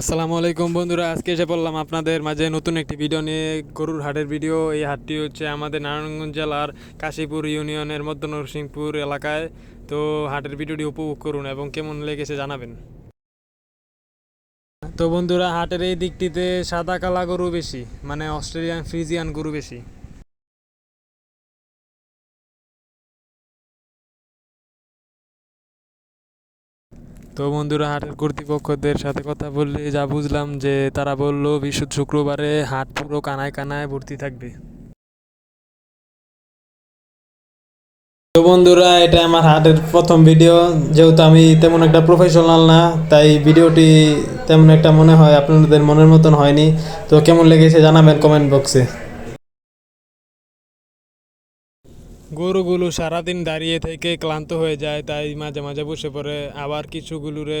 আসসালামু আলাইকুম বন্ধুরা, আজকে এসে পড়লাম আপনাদের মাঝে নতুন একটি ভিডিও নিয়ে। গরুর হাটের ভিডিও এই হাটটি হচ্ছে আমাদের নারায়ণগঞ্জ জেলার কাশীপুর ইউনিয়নের মধ্য নরসিংপুর এলাকায়। তো হাটের ভিডিওটি উপভোগ করুন এবং কেমন লেগেছে জানাবেন। তো বন্ধুরা, হাটের এই দিকটিতে সাদা কালা গরু বেশি মানে অস্ট্রেলিয়ান ফ্রিজিয়ান গরু বেশি। তো বন্ধুরা, হাটের কর্তৃপক্ষদের সাথে কথা বললে যা বুঝলাম যে তারা বলল, বিশুদ্ধ শুক্রবারে হাট পুরো কানায় কানায় ভর্তি থাকবে। তো বন্ধুরা, এটা আমার হাটের প্রথম ভিডিও। যেহেতু আমি তেমন একটা প্রফেশনাল না, তাই ভিডিওটি তেমন একটা মনে হয় আপনাদের মনের মতন হয়নি। তো কেমন লেগেছে জানাবেন কমেন্ট বক্সে গরুগুলো সারাদিন দাঁড়িয়ে থেকে ক্লান্ত হয়ে যায়, তাই মাঝে মাঝে বসে পড়ে। আবার কিছুগুলোরে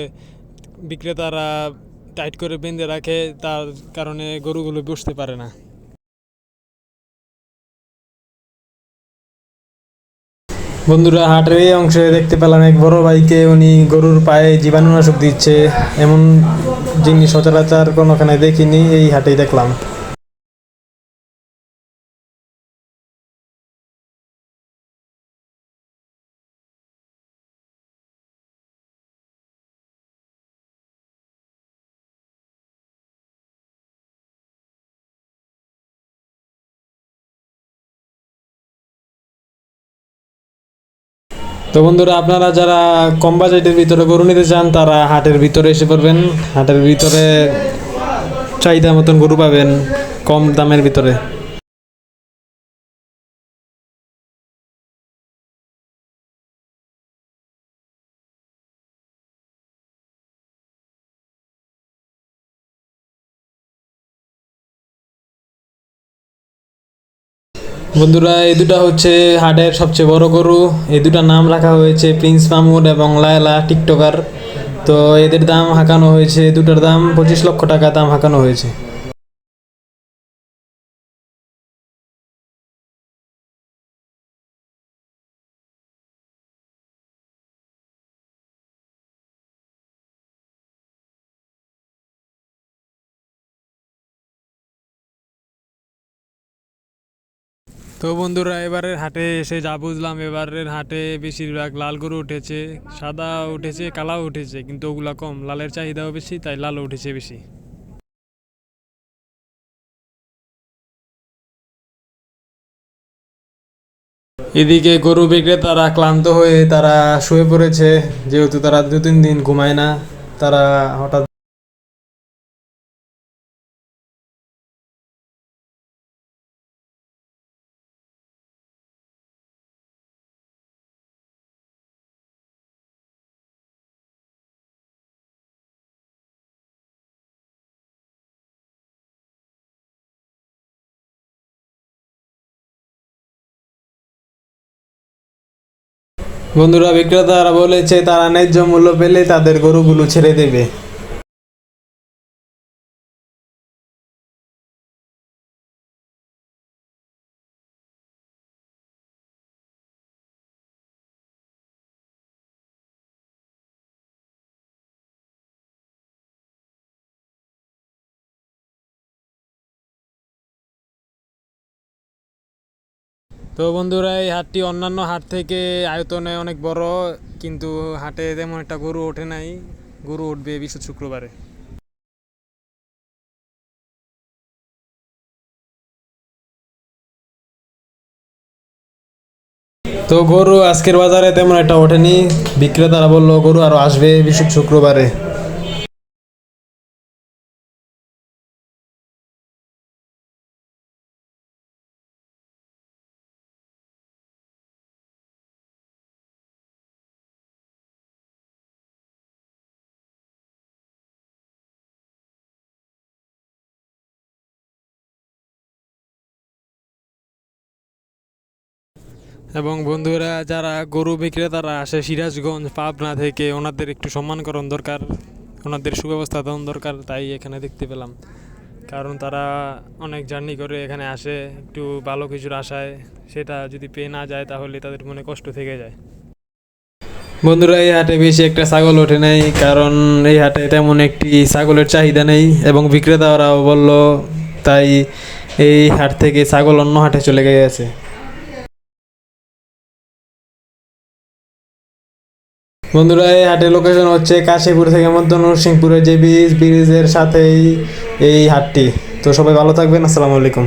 বিক্রেতারা টাইট করে বেঁধে রাখে, তার কারণে গরুগুলো বসতে পারে না। বন্ধুরা, হাটের এই অংশে দেখতে পেলাম এক বড় ভাইকে, উনি গরুর পায়ে জীবাণুনাশক দিচ্ছে। এমন জিনিস সচরাচর কোনোখানে দেখিনি, এই হাটেই দেখলাম। তো বন্ধুরা, আপনারা যারা কম বাজেটের ভিতরে গরু নিতে চান, তারা হাটের ভিতরে এসে পড়বেন। হাটের ভিতরে চাহিদা মতন গরু পাবেন কম দামের ভিতরে। বন্ধুরা, এই দুটা হচ্ছে হাটের সবচেয়ে বড় গরু। এই দুটার নাম রাখা হয়েছে প্রিন্স মামুদ এবং লায়লা, টিকটকার। তো এদের দাম হাঁকানো হয়েছে, দুটার দাম পঁচিশ লক্ষ টাকা দাম হাঁকানো হয়েছে। তো বন্ধুরা, এবারের হাটে এসে যা বুঝলাম, এবারের হাটে বেশিরভাগ লাল গরু উঠেছে, সাদা উঠেছে, কালাও উঠেছে, কিন্তু ওগুলা কম। লালের চাহিদাও বেশি, তাই লাল উঠেছে বেশি। এদিকে গরু বিক্রেতারা ক্লান্ত হয়ে তারা শুয়ে পড়েছে, যেহেতু তারা দু তিন দিন ঘুমায় না, তারা হঠাৎ বন্ধুরা বিক্রেতারা বলেছে তারা ন্যায্য মূল্য পেলে তাদের গরুগুলো ছেড়ে দেবে। তো বন্ধুরা, এই হাটটি অন্যান্য হাট থেকে আয়তনে অনেক বড়, কিন্তু হাটে তেমন একটা গরু ওঠে নাই। গরু উঠবে বিশ্ব শুক্রবারে। তো গরু আজকের বাজারে তেমন একটা ওঠেনি। বিক্রেতারা বলল গরু আরও আসবে বিশ্ব শুক্রবারে। এবং বন্ধুরা, যারা গরু বিক্রেতারা আসে সিরাজগঞ্জ, পাবনা থেকে, ওনাদের একটু সম্মানকরণ দরকার, ওনাদের সুব্যবস্থা দেওয়ার দরকার, তাই এখানে দেখতে পেলাম। কারণ তারা অনেক জার্নি করে এখানে আসে, একটু ভালো কিছুর আশায়, সেটা যদি পেয়ে না যায়, তাহলে তাদের মনে কষ্ট থেকে যায়। বন্ধুরা, এই হাটে বেশি একটা ছাগল ওঠে নাই, কারণ এই হাটে তেমন একটি ছাগলের চাহিদা নেই, এবং বিক্রেতারাও বলল, তাই এই হাট থেকে ছাগল অন্য হাটে চলে গেছে। বন্ধুরা, এই হাটের লোকেশন হচ্ছে কাশীপুর থেকে মধ্য নরসিংপুরের যে ব্রিজ ব্রিজের সাথেই এই হাটটি। তো সবাই ভালো থাকবেন, আসসালামু আলাইকুম।